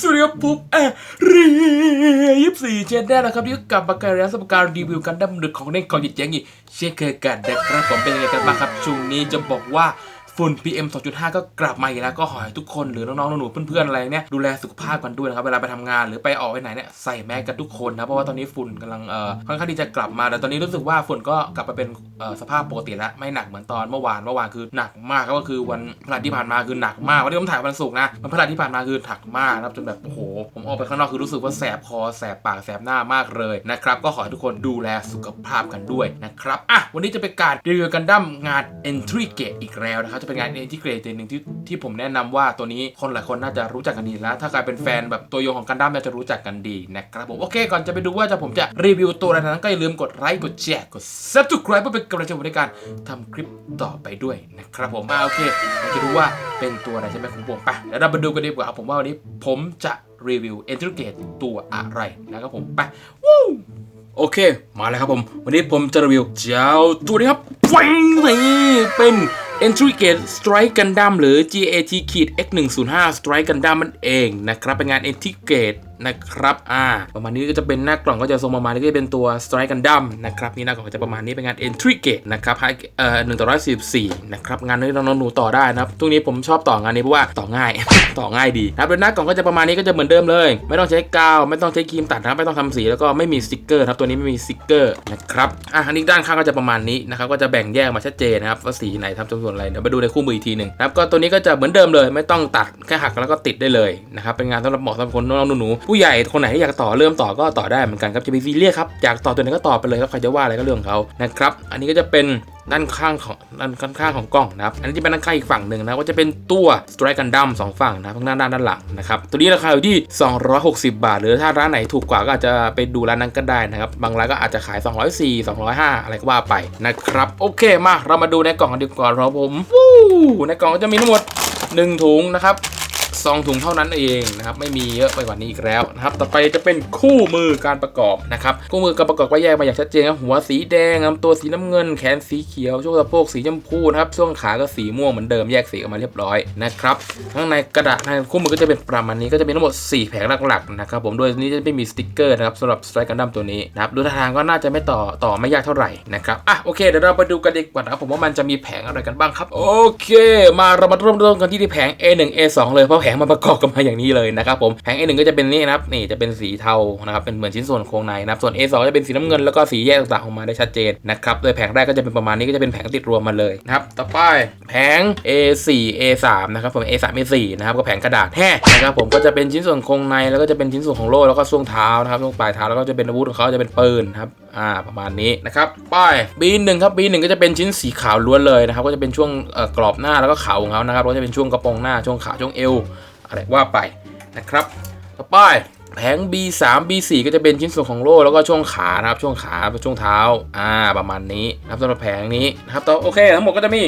สวัสดีครับผมแอรียิบสี่เจนได้แล้วครับที่กลับมาการแล้วสำหรับการรีวิวกันดั้มดึกของเล่นของหยิดแยงอีกเช่นเคยกันนะครับผมเป็นยังไงกันบ้างครับช่วงนี้จะบอกว่า ฝุ่น PM 2.5 ก็กลับมาอีกแล้วก็ขอให้ทุกคนหรือน้องๆหนูๆเพื่อนๆอะไรเนี่ยดูแลสุขภาพกันด้วยนะครับเวลาไปทำงานหรือไปออกไปไหนเนี่ยใส่แมสกันทุกคนนะเพราะว่าตอนนี้ฝุ่นกำลังเอ่อค่อนข้างที่จะกลับมาแต่ตอนนี้รู้สึกว่าฝุ่นก็กลับมาเป็นสภาพปกติแล้วไม่หนักเหมือนตอนเมื่อวานเมื่อวานคือหนักมากก็คือวันพฤหัสที่ผ่านมาคือหนักมากวันนี้ผมถ่ายวันศุกร์นะวันพฤหัสที่ผ่านมาคือหนักมากนะครับจนแบบโอ้โหผมออกไปข้างนอกคือรู้สึกว่าแสบคอแสบปากแสบหน้ามากเลยนะครับก็ขอให้ทุกคนดูแลสุขภาพกันด้วยนะครับอะวันนี้จะเป็นการรีวิวกันดั้มงาน Entry Gate อีกแล้วนะครับเป็นงาน Entry Gate ตัวหนึ่งที่ที่ผมแนะนำว่าตัวนี้คนหลายคนน่าจะรู้จักกันดีแล้ว ถ้าใครเป็นแฟนแบบตัวยงของกันดั้มน่าจะรู้จักกันดีนะครับผมโอเค ก่อนจะไปดูว่าจะผมจะรีวิวตัวอะไรนั้นก็อย่าลืมกดไลค์กดแชร์กด subscribe เพื่อเป็นกำลังใจผมในการทำคลิปต่อไปด้วยนะครับผมอ่าโอเคเราจะรู้ว่าเป็นตัวอะไรใช่ไหมของผมไปเดี๋ยวเรามาดูกันดีกว่าผมว่าวันนี้ผมจะรีวิว Entry Gate ตัวอะไรนะครับผมไปวู้โอเค มาแล้วครับผม วันนี้ผมจะรีวิวเจ้าตัวนี้ครับฟิงนี่เป็น Entry Gate Strike Gundam หรือ GAT X105 Strike Gundam มันเองนะครับเป็นงาน Entry Gate นะครับอ่าประมาณนี้ก็จะเป็นหน้ากล่องก็จะทรงประมาณนี้ก็จะเป็นตัว Strike Gundam นะครับนี่หน้ากล่องก็จะประมาณนี้เป็นงาน Entry Gate นะครับให้เอ่อหนึ่งต่อร้อยสิบสี่นะครับงานนี้น้องๆหนูต่อได้นะครับทุกนี้ผมชอบต่องานนี้เพราะว่าต่อง่าย ต่อง่ายดีนะครับโดยหน้ากล่องก็จะประมาณนี้ก็จะเหมือนเดิมเลย ไม่ต้องใช้กาวไม่ต้องใช้ครีมตัดนะครับไม่ต้องทำสีแล้วก็ไม่มีสติกเกอร์นะครับตัวนี้ไม่มีสติกเกอร์นะครับอะอันนี้ด้านข้างก็จะประมาณนี้นะครับก็จะแบ่งแยกมาชัดเจนนะครับว่าสีไหนทำจำนวนอะไรเดี๋ยวไปดูในคู่มืออีกทีหนึ่งนะครับก็ตัวนี้ก็จะเหมือนเดิมเลย ไม่ต้องตัดแค่หักแล้วก็ติดได้เลยนะครับเป็นงานสำหรับเหมาะสำหรับคนน้องๆหนูๆผู้ใหญ่คนไหนที่อยากต่อเริ่มต่อก็ต่อได้เหมือนกันครับจะไปซีเรียสครับอยากต่อตัวไหนก็ต่อไปเลยครับใครจะว่าอะไรก็เรื่องเขานะครับอันนี้ก็จะเป็นด้านข้างของด้านข้างของกล่องนะครับ อันนี้จะเป็นด้านข้างอีกฝั่งหนึ่งนะก็จะเป็นตัว Strike Gundam สองฝั่งนะครับข้างหน้าด้านด้านหลังนะครับตัวนี้ราคาอยู่ที่ 260 บาท หรือถ้าร้านไหนถูกกว่าก็อาจจะไปดูร้านนั้นก็ได้นะครับบางร้านก็อาจจะขาย 204 205 อะไรก็ว่าไปนะครับโอเคมาเรามาดูในกล่องกันดีกว่าครับผมในกล่องก็จะมีทั้งหมด 1 ถุงนะครับ ซองถุงเท่านั้นเองนะครับไม่มีเยอะไปกว่านี้อีกแล้วนะครับต่อไปจะเป็นคู่มือการประกอบนะครับคู่มือการประกอบก็แยกมาอย่างชัดเจนครับหัวสีแดงลำตัวสีน้ำเงิน แขนสีเขียวช่วงสะโพกสีชมพูนะครับช่วงขาก็สีม่วงเหมือนเดิมแยกสีออกมาเรียบร้อยนะครับข้างในกระดาษในคู่มือก็จะเป็นประมาณนี้ก็จะมีทั้งหมด 4 แผงหลักๆนะครับผมโดยนี้จะไม่มีสติกเกอร์นะครับสำหรับ Strike Gundam ตัวนี้นะครับดูท่าทางก็น่าจะไม่ต่อต่อไม่ยากเท่าไหร่นะครับอะโอเคเดี๋ยวเราไปดูกันดีกว่านะครับผมว่ามันจะมีแผงอะไรกันบ้างครับโอเค มาเรามาเริ่มต้นกันที่แผง A1 A2 เลยเพราะงมันประกอบกันมาอย่างนี้เลยนะครับผมแผง A1 ก็จะเป็นนี่นะครับนี่จะเป็นสีเทานะครับเป็นเหมือนชิ้นส่วนโครงในนะครับส่วน A2 จะเป็นสีน้ำเงินแล้วก็สีแยกต่างๆออกมาได้ชัดเจนนะครับโดยแผงแรกก็จะเป็นประมาณนี้ก็จะเป็นแผงติดรวมมาเลยนะครับต่อไปแผง A4 A3 นะครับผม A3 A4 นะครับก็แผงกระดาษแท้นะครับผมก็จะเป็นชิ้นส่วนโครงในแล้วก็จะเป็นชิ้นส่วนของโล่แล้วก็ช่วงเท้านะครับช่วงปลายเท้าแล้วก็จะเป็นอาวุธของเขาจะเป็นปืนนะครับอ่าประมาณนี้นะครับป้าย B1 ครับ B1 ก็จะเป็นชิ้นสีขาวล้วนเลยนะครับ ก็จะเป็นช่วงกรอบหน้าแล้วก็ขาของเขานะครับก็จะเป็นช่วงกระโปรงหน้าช่วงขาช่วงเอวอะไรว่าไปนะครับ ต่อไปแผง B3 B4 ก็จะเป็นชิ้นส่วนของโล่แล้วก็ช่วงขานะครับช่วงขาช่วงเท้าอ่าประมาณนี้นะครับสำหรับแผงนี้นะครับต่อโอเคทั้งหมดก็จะมี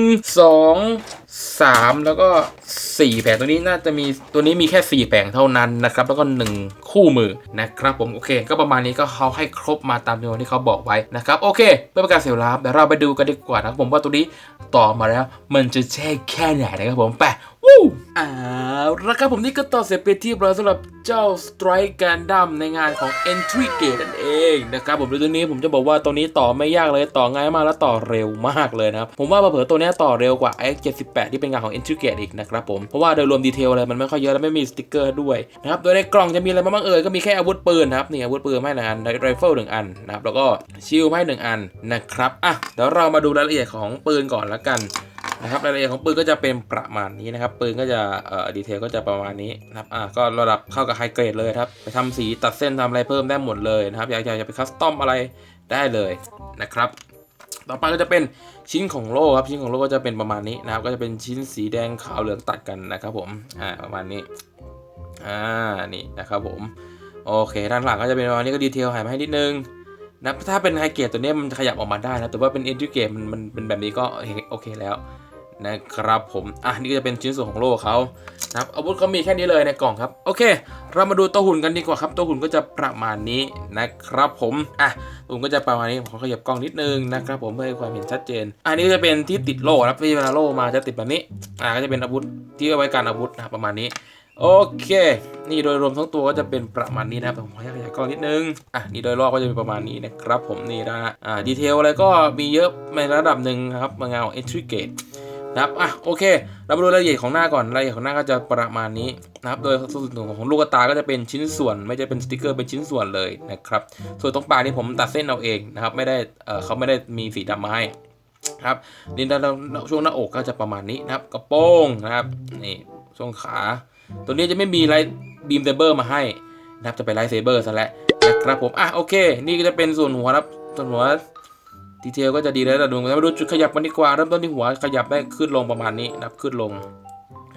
1 2 3แล้วก็4แผงตัวนี้น่าจะมีตัวนี้มีแค่4แผงเท่านั้นนะครับ แล้วก็1คู่มือนะครับผมโอเค ก็ประมาณนี้ก็เขาให้ครบมาตามจำนวนที่เขาบอกไว้นะครับโอเคเพื่อเป็นการเสียเวลาเดี๋ยวเราไปดูกันดีกว่านะครับผมว่าตัวนี้ต่อมาแล้ว มันจะแช่แค่ไหนนะครับผมไปวู้อ่าแล้วครับผมนี่ก็ต่อเสร็จไปนที่เรียบร้อยสำหรับเจ้า Strike Gundam ในงานของ Entry Gate นั่นเองนะครับผมโดยตัวนี้ผมจะบอกว่าตัวนี้ต่อไม่ยากเลยต่อง่ายมากและต่อเร็วมากเลยนะครับผมว่าเผื่อตัวนี้ต่อเร็วกว่า X78 ที่เป็นงานของ Entry Gate อีกนะครับผม เพราะว่าโดยรวมดีเทลอะไรมันไม่ค่อยเยอะและไม่มีสติกเกอร์ด้วยนะครับ โดยในกล่องจะมีอะไรบ้างเอ่ยก็มีแค่อาวุธปืนนะครับนี่อาวุธปืนให้หนึ่งอันไรเฟิลหนึ่งอันนะครับแล้วก็ชิลให้หนึ่งอันนะครับอะเดี๋ยวเรามาดูรายละเอียดของปืนก่อนละกันนะครับรายละเอียดของปืนก็จะเป็นประมาณนี้นะครับปืนก็จะเอ่อดีเทลก็จะประมาณนี้นะครับอ่าก็ระดับเข้ากับไฮเกรดเลยครับไปทำสีตัดเส้นทำอะไรเพิ่มได้หมดเลยนะครับอยากอยากจะไปคัสตอมอะไรได้เลยนะครับ ต่อไปก็จะเป็นชิ้นของโลกครับ ชิ้นของโลกก็จะเป็นประมาณนี้นะครับ ก็จะเป็นชิ้นสีแดงขาวเหลืองตัดกันนะครับผม อ่า ประมาณนี้ อ่า นี่นะครับผม โอเค ด้านหลังก็จะเป็นประมาณนี้ก็ดีเทลหายไปให้นิดนึงนะ ถ้าเป็นไฮเกรดตัวนี้มันขยับออกมาได้นะ แต่ว่าเป็นเอ็นจิเกรดมันมันเป็นแบบนี้ก็โอเคแล้ว นะครับผม อะนี่ก็จะเป็นชิ้นส่วนของโล่เขานะครับอาวุธเขามีแค่นี้เลยในกล่องครับ โอเค เรามาดูตัวหุ่นกันดีกว่าครับ ตัวหุ่นก็จะประมาณนี้นะครับผม อะตัวหุ่นก็จะประมาณนี้ ผมขอขยับกล้องนิดนึงนะครับผมเพื่อให้ความเห็นชัดเจน อันนี้จะเป็นที่ติดโล่ครับที่เวลาโล่มาจะติดแบบนี้ อะก็จะเป็นอาวุธที่เอาไว้การอาวุธนะประมาณนี้โอเค นี่โดยรวมทั้งตัวก็จะเป็นประมาณนี้นะครับผมขอขยายกล้องนิดนึง อะ นี่โดยรอบก็จะเป็นประมาณนี้นะครับผมนี่นะ อ่า ดีเทลอะไรก็มีเยอะในระดับหนึ่งนะครับบางานของ entry gate นะครับอะโอเค เรามาดูรายละเอียดของหน้าก่อนรายละเอียดของหน้าก็จะประมาณนี้นะครับโดยส่วนของลูกตาก็จะเป็นชิ้นส่วน ไม่ใช่เป็นสติกเกอร์เป็นชิ้นส่วนเลยนะครับส่วนตรงปากนี่ผมตัดเส้นเอาเองนะครับไม่ได้เออเขาไม่ได้มีสีดำมาให้ครับนี่ด้านช่วงหน้าอกก็จะประมาณนี้นะครับกระโปรงนะครับนี่ช่วงขา ตัวนี้จะไม่มีไลท์บีมเซเบอร์มาให้นะครับจะไปไลท์เซเบอร์ซะแล้วนะครับผมอะโอเค นี่ก็จะเป็นส่วนหัวครับส่วนหัว ดีเทลก็จะดีแล้วแต่ดูมาดูจุดขยับกันดีกว่าเริ่มต้นที่หัวขยับได้ขึ้นลงประมาณนี้นับขึ้นลง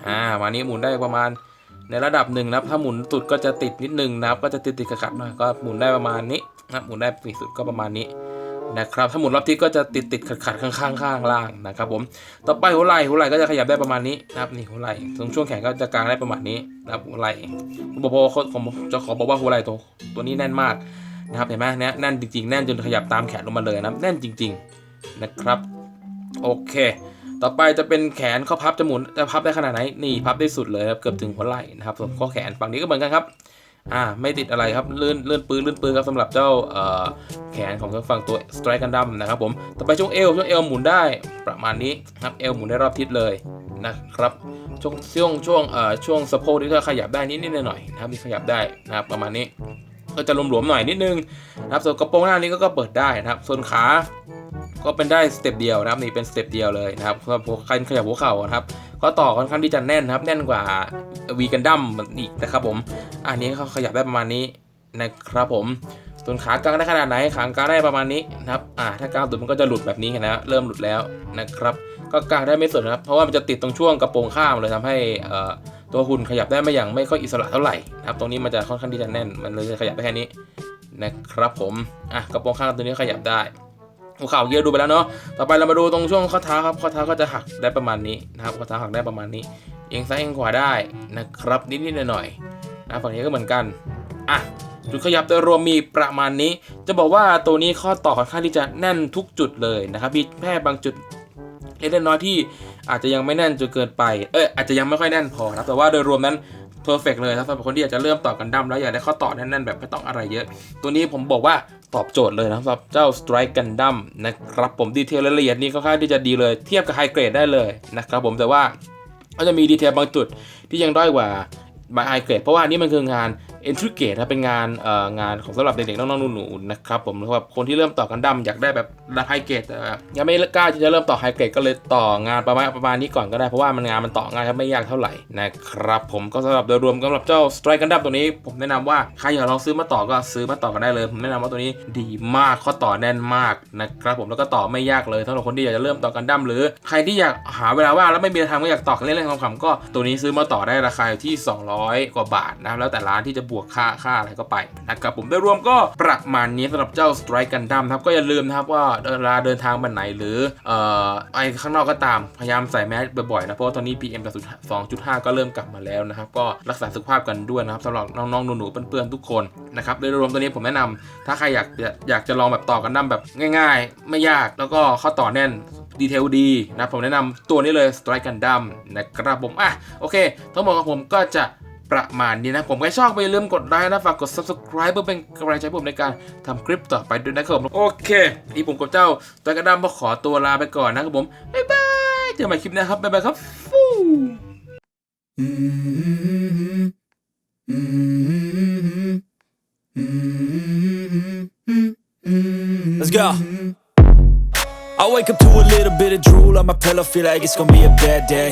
อ่าวันนี้หมุนได้ประมาณในระดับหนึ่งนะครับถ้าหมุนสุดก็จะติดนิดนึงนะครับ ก็จะติดติดขัดๆหน่อยก็หมุนได้ประมาณนี้นับหมุนได้ปีสุดก็ประมาณนี้นะครับถ้าหมุนรอบทิศก็จะติดติดขัดขัดๆข้างๆข้างล่างนะครับผมต่อไปหัวไหล่หัวไหล่ก็จะขยับได้ประมาณนี้นะครับนี่หัวไหล่ตรงช่วงแขนก็จะกางได้ประมาณนี้นะครับหัวไหล่ผมบอกว่าผมจะขอบอกว่าหัวไหล่ตัวตัวนี้แน่นมาก นะครับเห็นไหมเนี่ยแน่นจริงๆ แน่นจนขยับตามแขนลงมาเลยนะแน่นจริง ๆนะครับโอเค ต่อไปจะเป็นแขนเข้อพับจะหมุนจะพับได้ขนาดไหนนี่พับได้สุดเลยครับเกือบถึงหัวไหล่นะครับส่วนข้อแขนฝั่งนี้ก็เหมือนกันครับอ่าไม่ติดอะไรครับเลื่อนเลื่อนปืนเลื่อนปืนครับสำหรับเจ้าเอ่อแขนของฝั่งตัว Strike Gundam นะครับผมต่อไปช่วงเอวช่วงเอวหมุนได้ประมาณนี้ครับเอวหมุนได้รอบทิศเลยนะครับช่วงช่วงช่วงเอ่อช่วงสะโพกนี่ก็ขยับได้นิดนิดหน่อยหน่อยๆนะครับที่ขยับได้นะครับประมาณนี้ ก็จะหลวมๆหน่อยนิดนึงนะครับส่วนกระโปรงหน้านี้ก็ก็เปิดได้นะครับ ส่วนขาก็เป็นได้สเต็ปเดียวนะครับนี่เป็นสเต็ปเดียวเลยนะครับสำหรับใครขยับหัวเข่านะครับก็ต่อค่อนข้างที่จะแน่นนะครับ แน่นกว่าวีกันดั้มอีกนะครับผม อันนี้เขาขยับได้ประมาณนี้นะครับผมส่วนขากลางได้ขนาดไหนขากลางได้ประมาณนี้นะครับอ่าถ้ากลางสุดมันก็จะหลุดแบบนี้เห็นะเริ่มหลุดแล้วนะครับ ก็กลางได้ไม่สุดนะครับเพราะว่ามันจะติดตรงช่วงกระโปรงข้ามเลยทำให้เอ่อ ตัวหุ่นขยับได้ไม่อย่างไม่ค่อยอิสระเท่าไหร่นะครับตรงนี้มันจะค่อนข้างที่จะแน่น มันเลยขยับได้แค่นี้นะครับผมอะกระโปรงข้างตัวนี้ขยับได้หัวเข่าเยอะดูไปแล้วเนาะต่อไปเรามาดูตรงช่วงข้อเท้าครับข้อเท้าก็จะหักได้ประมาณนี้นะครับข้อเท้าหักได้ประมาณนี้เอียงซ้ายเอียงขวาได้นะครับนิดๆหน่อยๆนะฝั่งนี้ก็เหมือนกันอะจุดขยับโดยรวมมีประมาณนี้ จะบอกว่าตัวนี้ข้อต่อค่อนข้างที่จะแน่นทุกจุดเลยนะครับมีแค่บางจุดเล็กน้อยที่ อาจจะยังไม่แน่นจนเกินไป เอยอาจจะยังไม่ค่อยแน่นพอครับแต่ว่าโดยรวมนั้นเพอร์เฟกเลยครับสำหรับคนที่อยากจะเริ่มต่อกันดั้มแล้วอยากได้ข้อต่อแน่นๆแบบไม่ต้องอะไรเยอะ ตัวนี้ผมบอกว่าตอบโจทย์เลยนะครับสำหรับเจ้า Strike Gundam นะครับผมดีเทลรายละเอียดนี่ค่อนข้างที่จะดีเลยเทียบกับไฮเกรดได้เลยนะครับผมแต่ว่าก็จะมีดีเทลบางจุดที่ยังด้อยกว่าบางไฮเกรดเพราะว่านี่มันคืองาน entry gate นะเป็นงานเอ่องานของสำหรับเด็กๆน้องๆหนูๆนะครับผมสำหรับคนที่เริ่มต่อกันดั้มอยากได้แบบระดับไฮเกรดแต่ยังไม่กล้าที่จะเริ่มต่อไฮเกรดก็เลยต่องานประมาณประมาณนี้ก่อนก็ได้เพราะว่ามันงานมันต่อง่ายครับไม่ยากเท่าไหร่นะครับผมก็สำหรับโดยรวมสำหรับเจ้า Strike Gundam ตัวนี้ ผมแนะนำว่าใครอยากลองซื้อมาต่อก็ซื้อมาต่อกันได้เลย ผมแนะนำว่าตัวนี้ดีมากข้อต่อแน่นมากนะครับผมแล้วก็ต่อไม่ยากเลยสำหรับคนที่อยากจะเริ่มต่อกันดั้มหรือใครที่อยากหาเวลาว่างแล้วไม่มีอะไรทำก็อยากต่อกันเล่นๆขำๆก็ตัวนี้ซื้อมาต่อได้ราคาอยู่ที่ 200 กว่าบาทนะแล้วแต่ร้านที่จะบวกค่าค่าอะไรก็ไปนะครับผมโดยรวมก็ประมาณนี้สำหรับเจ้า Strike Gundam ครับก็อย่าลืมนะครับว่าเวลาเดินทางไปไหนหรือเอ่อไปข้างนอกก็ตามพยายามใส่แมสบ่อยๆนะเพราะว่าตอนนี้ PM 2.5 ก็เริ่มกลับมาแล้วนะครับก็รักษาสุขภาพกันด้วยนะครับสำหรับน้องๆหนูๆเพื่อนๆทุกคนนะครับโดยรวมตัวนี้ผมแนะนำถ้าใครอยากอยากจะลองแบบต่อกันดั้มแบบง่าย ๆ ไม่ยากแล้วก็ข้อต่อแน่นดีเทลดีนะผมแนะนำตัวนี้เลย Strike Gundam นะครับผมอะโอเค ทั้งหมดของผมก็จะ ประมาณนี้นะผมก็ชอบไปลืมกดไลค์นะฝากกด subscribe เพื่อเป็นกำลังใจผมในการทำคลิปต่อไปด้วยนะครับผมโอเคนี่ผมกับเจ้า Strike Gundam ก็ขอตัวลาไปก่อนนะครับผมบ๊ายบายเจอกันใหม่คลิปหนะครับบ๊ายบายครับฟู Let's go. I wake up to a little bit of drool on my pillow, feel like it's gonna be a bad day.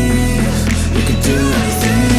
we can do anything.